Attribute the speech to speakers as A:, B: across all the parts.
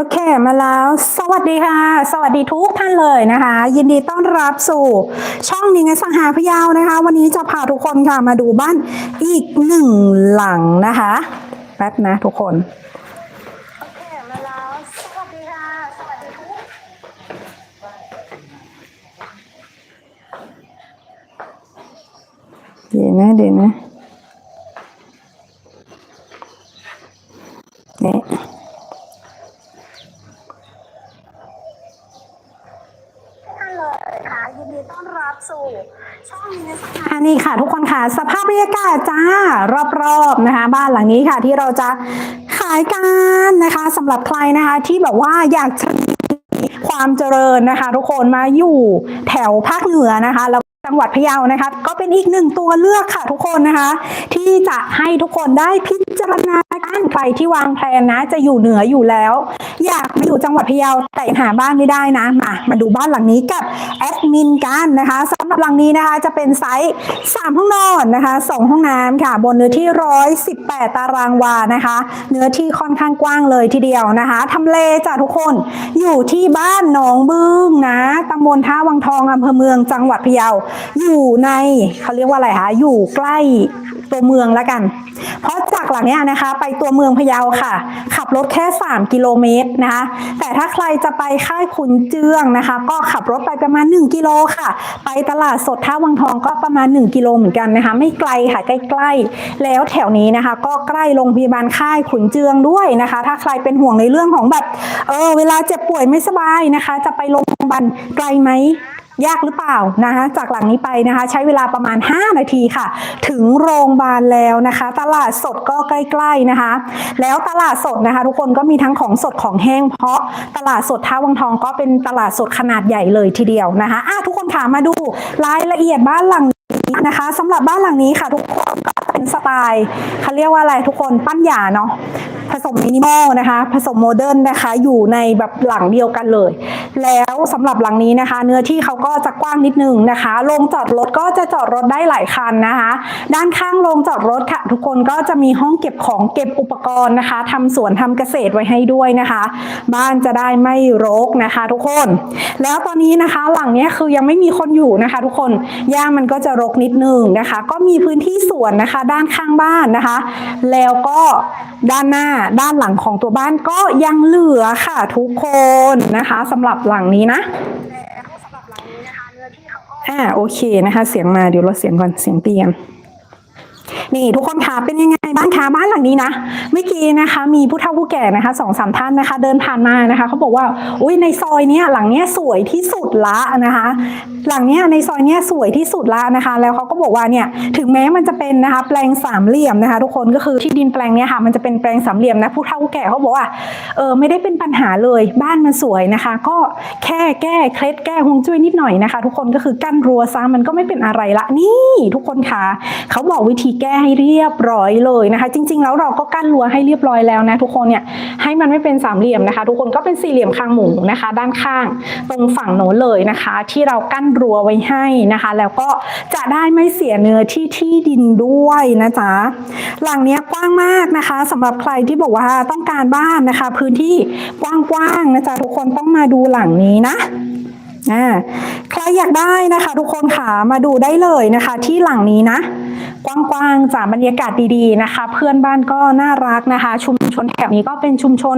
A: โอเคมาแล้ว สวัสดีค่ะ สวัสดีทุกท่านเลยนะคะ ยินดีต้อนรับสู่ช่องนิงไงสังหาพยาวนะคะ วันนี้จะพาทุกคนค่ะมาดูบ้านอีกหนึ่งหลังนะคะแป๊บนะทุกคนโอเคมาแล้วสวัสดีค่ะสวัสดีทุกเดี๋ยวนะเดี๋ยวนะเนี่ย ท่านเลยค่ะยินดีต้อนรับ สู่ช่องนี้นะคะนี่ค่ะทุกคนค่ะ สภาพบรรยากาศจ้ารอบๆนะคะ บ้านหลังนี้ค่ะ ที่เราจะขายกันนะคะสำหรับใครนะคะที่แบบว่าอยากจะมีความเจริญนะคะ ทุกคนมาอยู่แถวภาคเหนือนะคะแล้ว จังหวัดพะเยานะคะ ก็เป็นอีกหนึ่งตัวเลือกค่ะทุกคนนะคะ ที่จะให้ทุกคนได้พิจารณาการใครที่วางแผนนะ จะอยู่เหนืออยู่แล้ว อยากมาอยู่จังหวัดพะเยาแต่หาบ้านไม่ได้นะมามาดูบ้านหลังนี้กับแอดมินกันนะคะสำหรับหลังนี้นะคะจะเป็นไซส์3ห้องนอนนะคะ2ห้องน้ำค่ะ บนเนื้อที่ 118 ตารางวานะคะ เนื้อที่ค่อนข้างกว้างเลยทีเดียวนะคะทำเลจ้ะทุกคนอยู่ที่บ้านหนองบึ้งนะตำบลท่าวังทองอำเภอเมืองจังหวัดพะเยาอยู่ในเขาเรียกว่าอะไรคะอยู่ใกล้ตัวเมืองแล้วกัน เพราะจากหลังเนี้ยนะคะ ไปตัวเมืองพะเยาค่ะ ขับรถแค่ 3 กิโลเมตรนะคะ แต่ถ้าใครจะไปค่ายขุนเจืองนะคะ ก็ขับรถไปประมาณ 1 กิโลค่ะ ไปตลาดสดท่าวังทองก็ประมาณ 1 กิโลเหมือนกันนะคะ ไม่ไกลค่ะใกล้ๆ แล้วแถวนี้นะคะ ก็ใกล้โรงพยาบาลค่ายขุนเจืองด้วยนะคะ ถ้าใครเป็นห่วงในเรื่องของแบบเออเวลาเจ็บป่วยไม่สบายนะคะ จะไปโรงพยาบาลไกลไหม ยากหรือเปล่านะคะจากหลังนี้ไปนะคะ ใช้เวลาประมาณ 5 นาทีค่ะ ถึงโรงพยาบาลแล้วนะคะ ตลาดสดก็ใกล้ๆนะคะ แล้วตลาดสดนะคะ ทุกคนก็มีทั้งของสดของแห้ง เพราะตลาดสดท่าวังทองก็เป็นตลาดสดขนาดใหญ่เลยทีเดียวนะคะอะทุกคนถามมาดูรายละเอียดบ้านหลังนี้นะคะสำหรับบ้านหลังนี้ค่ะ ทุกคนก็เป็นสไตล์เขาเรียกว่าอะไรทุกคนปั้นหยาเนาะ ผสมมินิมอลนะคะ ผสมโมเดิร์นนะคะ อยู่ในแบบหลังเดียวกันเลย แล้วสำหรับหลังนี้นะคะ เนื้อที่เขาก็จะกว้างนิดนึงนะคะโรงจอดรถก็จะจอดรถได้หลายคันนะคะ ด้านข้างโรงจอดรถค่ะ ทุกคนก็จะมีห้องเก็บของเก็บอุปกรณ์นะคะทำสวนทำเกษตรไว้ให้ด้วยนะคะ บ้านจะได้ไม่รกนะคะ ทุกคน แล้วตอนนี้นะคะหลังนี้คือยังไม่มีคนอยู่นะคะ ทุกคนหญ้ามันก็จะรกนิดนึงนะคะ ก็มีพื้นที่สวนนะคะ ด้านข้างบ้านนะคะ แล้วก็ด้านหน้าด้านหลังของตัวบ้านก็ยังเหลือค่ะทุกคนนะคะสำหรับหลังนี้นะอ่าโอเคนะคะ เสียงมาเดี๋ยวลดเสียงก่อนเสียงเตียง นี่ทุกคนคะเป็นยังไงบ้านคะบ้านหลังนี้นะเมื่อกี้นะคะ มีผู้เฒ่าผู้แก่นะคะสองสามท่านนะคะ เดินผ่านมานะคะเขาบอกว่าอุ้ยในซอยเนี้ยหลังเนี้ยสวยที่สุดละนะคะ หลังเนี้ยในซอยเนี้ยสวยที่สุดละนะคะ แล้วเขาก็บอกว่าเนี่ยถึงแม้มันจะเป็นนะคะ แปลงสามเหลี่ยมนะคะ ทุกคนก็คือที่ดินแปลงเนี้ยค่ะมันจะเป็นแปลงสามเหลี่ยมนะผู้เฒ่าผู้แก่เขาบอกว่าเออไม่ได้เป็นปัญหาเลยบ้านมันสวยนะคะ ก็แค่แก้เคล็ดแก้ฮวงจุ้ยนิดหน่อยนะคะ ทุกคนก็คือกั้นรั้วซะมันก็ไม่เป็นอะไรละนี่ ทุกคนคะเขาบอกวิธีแก้ให้เรียบร้อยเลยนะคะ จริง ๆ แล้วเราก็กั้นรั้วให้เรียบร้อยแล้วนะทุกคนเนี่ยให้มันไม่เป็นสามเหลี่ยมนะคะ ทุกคนก็เป็นสี่เหลี่ยมคางหมูนะคะ ด้านข้างตรงฝั่งโน้นเลยนะคะ ที่เรากั้นรั้วไว้ให้นะคะ แล้วก็จะได้ไม่เสียเนื้อที่ที่ดินด้วยนะจ๊ะหลังเนี้ยกว้างมากนะคะสำหรับใครที่บอกว่าต้องการบ้านนะคะ พื้นที่กว้างๆนะจ๊ะทุกคนต้องมาดูหลังนี้นะอ่าใครอยากได้นะคะ ทุกคนค่ะมาดูได้เลยนะคะ ที่หลังนี้นะ กว้างๆจากบรรยากาศดีๆนะคะ เพื่อนบ้านก็น่ารักนะคะ ชุมชนแถบนี้ก็เป็นชุมชน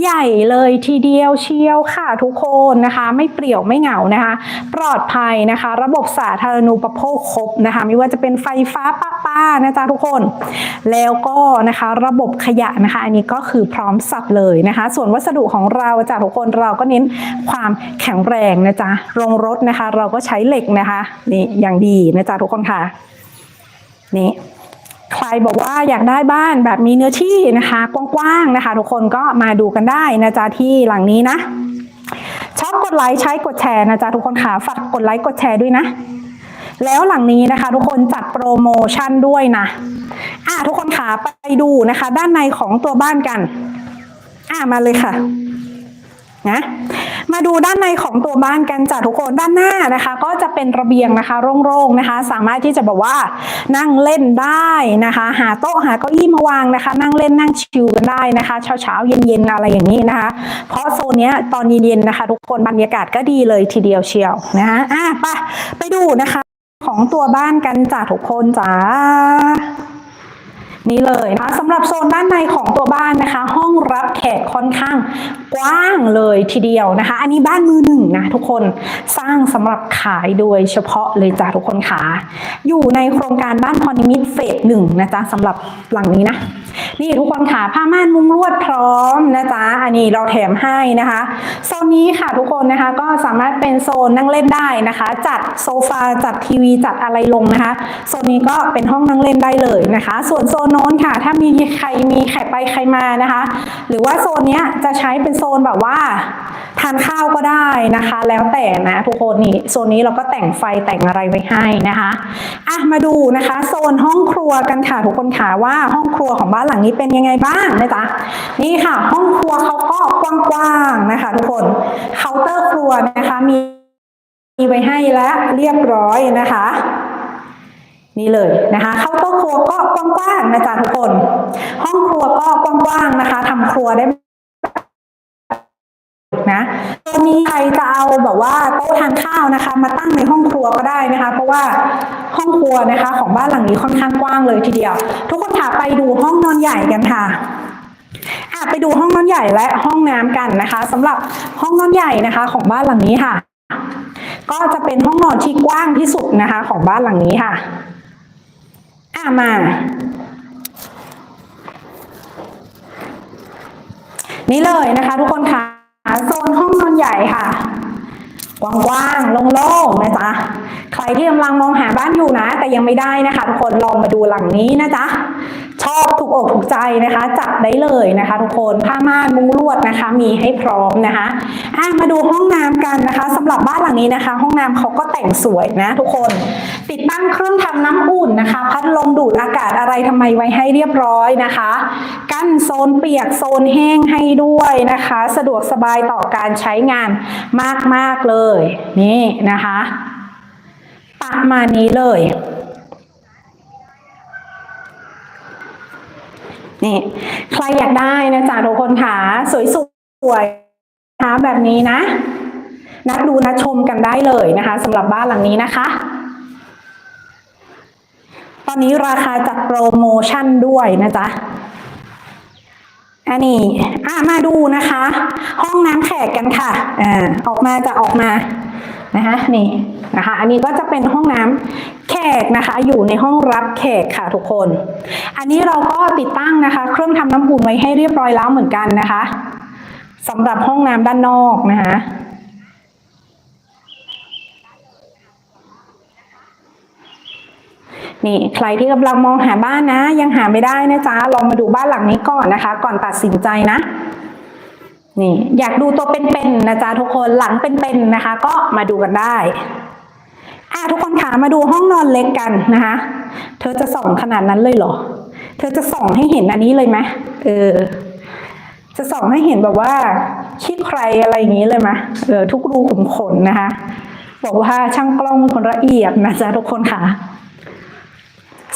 A: ใหญ่เลยทีเดียวเชียวค่ะทุกคนนะคะ ไม่เปรี่ยวไม่เหงานะคะ ปลอดภัยนะคะ ระบบสาธารณูปโภคครบนะคะ ไม่ว่าจะเป็นไฟฟ้าป้าป้านะจ๊ะทุกคน แล้วก็นะคะระบบขยะนะคะ อันนี้ก็คือพร้อมสับเลยนะคะ ส่วนวัสดุของเราจากทุกคนเราก็เน้นความแข็งแรงนะจ๊ะโรงรถนะคะ เราก็ใช้เหล็กนะคะนี่อย่างดีนะจ๊ะทุกคนค่ะ นี่ใครบอกว่าอยากได้บ้านแบบมีเนื้อที่นะคะกว้างๆนะคะ ทุกคนก็มาดูกันได้นะจ๊ะที่หลังนี้นะชอบกดไลค์ใช้กดแชร์นะจ๊ะทุกคนค่ะฝากกดไลค์กดแชร์ด้วยนะ แล้วหลังนี้นะคะ ทุกคนจัดโปรโมชั่นด้วยนะอะทุกคนค่ะไปดูนะคะ ด้านในของตัวบ้านกัน อะมาเลยค่ะ นะ มาดูด้านในของตัวบ้านกันจ้ะทุกคนด้านหน้านะคะ ก็จะเป็นระเบียงนะคะโล่งๆนะคะ สามารถที่จะแบบว่านั่งเล่นได้นะคะ หาโต๊ะหาเก้าอี้มาวางนะคะ นั่งเล่นนั่งชิลกันได้นะคะเช้าๆเย็นๆอะไรอย่างนี้นะคะ เพราะโซนนี้ตอนเย็นๆนะคะ ทุกคนบรรยากาศก็ดีเลยทีเดียวเชียวนะคะอะไปไปดูนะคะ ของตัวบ้านกันจ้ะทุกคนจ้า นี่เลยนะคะสำหรับโซนด้านในของตัวบ้านนะคะ ห้องรับแขกค่อนข้างกว้างเลยทีเดียวนะคะ อันนี้บ้านมือหนึ่งนะทุกคนสร้างสำหรับขายโดยเฉพาะเลยจ้ะทุกคนค่ะอยู่ในโครงการบ้านพอนิมิตเฟสหนึ่งนะจ๊ะสำหรับหลังนี้นะ นี่ทุกคนค่ะผ้าม่านมุงลวดพร้อมนะจ๊ะอันนี้เราแถมให้นะคะโซนนี้ค่ะทุกคนนะคะก็สามารถเป็นโซนนั่งเล่นได้นะคะ จัดโซฟาจัดทีวีจัดอะไรลงนะคะโซนนี้ก็เป็นห้องนั่งเล่นได้เลยนะคะ ส่วนโซนโน้นค่ะ ถ้ามีใครมีใครไปใครมานะคะ หรือว่าโซนนี้จะใช้เป็นโซนแบบว่าทานข้าวก็ได้นะคะ แล้วแต่นะทุกคนนี่โซนนี้เราก็แต่งไฟแต่งอะไรไว้ให้นะคะอะมาดูนะคะ โซนห้องครัวกันค่ะทุกคนค่ะว่าห้องครัวของบ้านหลังนี้เป็นยังไงบ้างนะจ๊ะนี่ค่ะ ห้องครัวเขาก็กว้างๆนะคะ ทุกคนเคาน์เตอร์ครัวนะคะ มีมีไว้ให้แล้วเรียบร้อยนะคะ นี่เลยนะคะเคาน์เตอร์ครัวก็กว้างๆนะจ๊ะทุกคน ห้องครัวก็กว้างๆนะคะทำครัวได้นะตัวนี้ใครจะเอาแบบว่าโต๊ะทานข้าวนะคะ มาตั้งในห้องครัวก็ได้นะคะ เพราะว่า ห้องครัวนะคะ ของบ้านหลังนี้ค่อนข้างกว้างเลยทีเดียว ทุกคนค่ะไปดูห้องนอนใหญ่กันค่ะอะไปดูห้องนอนใหญ่และห้องน้ำกันนะคะสำหรับห้องนอนใหญ่นะคะ ของบ้านหลังนี้ค่ะ ก็จะเป็นห้องนอนที่กว้างที่สุดนะคะ ของบ้านหลังนี้ค่ะอะมานี่เลยนะคะ ทุกคนค่ะโซนห้องนอนใหญ่ค่ะ กว้างๆโล่งๆนะจ๊ะใครที่กำลังมองหาบ้านอยู่นะ แต่ยังไม่ได้นะคะทุกคนลองมาดูหลังนี้นะจ๊ะ ชอบถูกอกถูกใจนะคะ จัดได้เลยนะคะ ทุกคนผ้าม่านมุ้งลวดนะคะ มีให้พร้อมนะคะอะมาดูห้องน้ำกันนะคะสำหรับบ้านหลังนี้นะคะ ห้องน้ำเขาก็แต่งสวยนะ ทุกคน ติดตั้งเครื่องทำน้ำอุ่นนะคะ พัดลมดูดอากาศอะไรทำไมไว้ให้เรียบร้อยนะคะ กั้นโซนเปียกโซนแห้งให้ด้วยนะคะ สะดวกสบายต่อการใช้งานมากๆเลย นี่นะคะประมาณนี้เลย นี่ใครอยากได้นะจ๊ะทุกคนค่ะสวยๆนะคะแบบนี้นะ นัดดูนัดชมกันได้เลยนะคะสำหรับบ้านหลังนี้นะคะ ตอนนี้ราคาจัดโปรโมชั่นด้วยนะจ๊ะอันนี้อะมาดูนะคะ ห้องน้ำแขกกันค่ะอ่าออกมาจะออกมา นะคะนี่นะคะ อันนี้ก็จะเป็นห้องน้ำแขกนะคะ อยู่ในห้องรับแขกค่ะทุกคน อันนี้เราก็ติดตั้งนะคะ เครื่องทำน้ำอุ่นไว้ให้เรียบร้อยแล้วเหมือนกันนะคะสำหรับห้องน้ำด้านนอกนะคะนี่ใครที่กำลังมองหาบ้านนะ ยังหาไม่ได้นะจ๊ะลองมาดูบ้านหลังนี้ก่อนนะคะ ก่อนตัดสินใจนะ นี่อยากดูตัวเป็นๆนะจ๊ะทุกคนหลังเป็นๆนะคะ ก็มาดูกันได้อะทุกคนขามาดูห้องนอนเล็กกันนะคะ เธอจะส่องขนาดนั้นเลยเหรอ เธอจะส่องให้เห็นอันนี้เลยไหมเออ จะส่องให้เห็นแบบว่าขี้ใครอะไรอย่างนี้เลยไหมเออทุกรูขุมขนนะคะ บอกว่าช่างกล้องเป็นคนละเอียดนะจ๊ะทุกคนค่ะ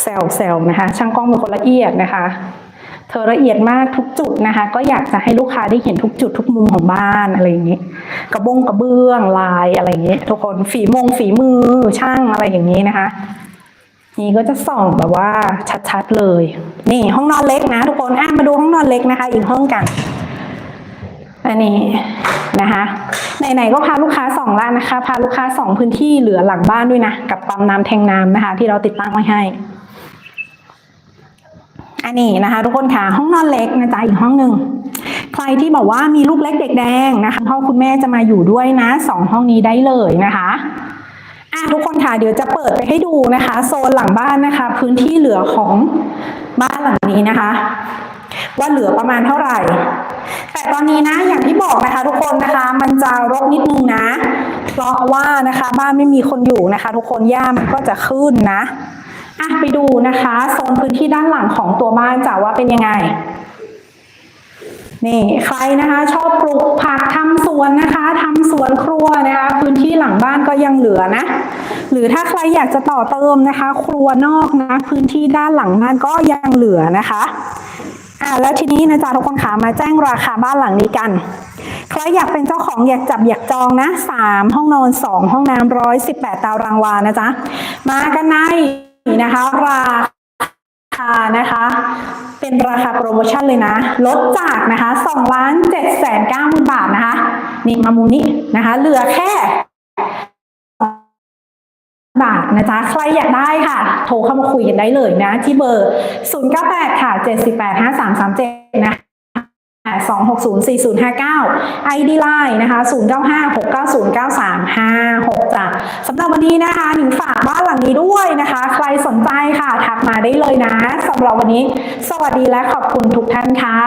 A: แซลแซลนะคะ ช่างกล้องเป็นคนละเอียดนะคะ เธอละเอียดมากทุกจุดนะคะ ก็อยากจะให้ลูกค้าได้เห็นทุกจุดทุกมุมของบ้านอะไรอย่างนี้ กระบงกระเบื้องลายอะไรอย่างนี้ ทุกคนฝีมงฝีมือช่างอะไรอย่างนี้นะคะ นี่ก็จะส่องแบบว่าชัดๆเลย นี่ห้องนอนเล็กนะ ทุกคนอะมาดูห้องนอนเล็กนะคะ อีกห้องกันอันนี้นะคะไหนๆก็พาลูกค้าส่องแล้วนะคะ พาลูกค้าส่องพื้นที่เหลือหลังบ้านด้วยนะ กับปั๊มน้ำแทงน้ำนะคะ ที่เราติดตั้งไว้ให้ อันนี้นะคะทุกคนค่ะห้องนอนเล็กนะจ๊ะอีกห้องหนึ่งใครที่บอกว่ามีลูกเล็กเด็กแดงนะคะพ่อคุณแม่จะมาอยู่ด้วยนะสองห้องนี้ได้เลยนะคะอะทุกคนค่ะเดี๋ยวจะเปิดไปให้ดูนะคะ โซนหลังบ้านนะคะ พื้นที่เหลือของบ้านหลังนี้นะคะ ว่าเหลือประมาณเท่าไหร่ แต่ตอนนี้นะอย่างที่บอกนะคะ ทุกคนนะคะ มันจะรกนิดนึงนะ เพราะว่านะคะบ้านไม่มีคนอยู่นะคะ ทุกคนย่ามันก็จะขึ้นนะ อะไปดูนะคะโซนพื้นที่ด้านหลังของตัวบ้านจะว่าเป็นยังไงนี่ใครนะคะชอบปลูกผักทำสวนนะคะทำวนครัวนะคะ พื้นที่หลังบ้านก็ยังเหลือนะ หรือถ้าใครอยากจะต่อเติมนะคะ ครัวนอกนะพื้นที่ด้านหลังบ้านก็ยังเหลือนะคะอ่าแล้วทีนี้นะจ๊ะทุกคนขามาแจ้งราคาบ้านหลังนี้กันใครอยากเป็นเจ้าของอยากจับอยากจองนะสามห้องนอนสองห้องน้ำร้อยสิบแปดตารางวานะจ๊ะมากันใน นะคะราคานะคะ เป็นราคาโปรโมชั่นเลยนะ ลดจากนะคะ2ล้าน7แสน9หมื่นบาทนะคะ นี่มามุมนี้นะคะ เหลือแค่บาทนะจ๊ะใครอยากได้ค่ะ โทรเข้ามาคุยกันได้เลยนะ ที่เบอร์ 098 ค่ะ748 5337 นะคะ 2604059 ID Line นะคะ0956909356จ้ะสำหรับวันนี้นะคะหนิงฝากบ้านหลังนี้ด้วยนะคะ ใครสนใจค่ะทักมาได้เลยนะสำหรับวันนี้ สวัสดีและขอบคุณทุกท่านค่ะ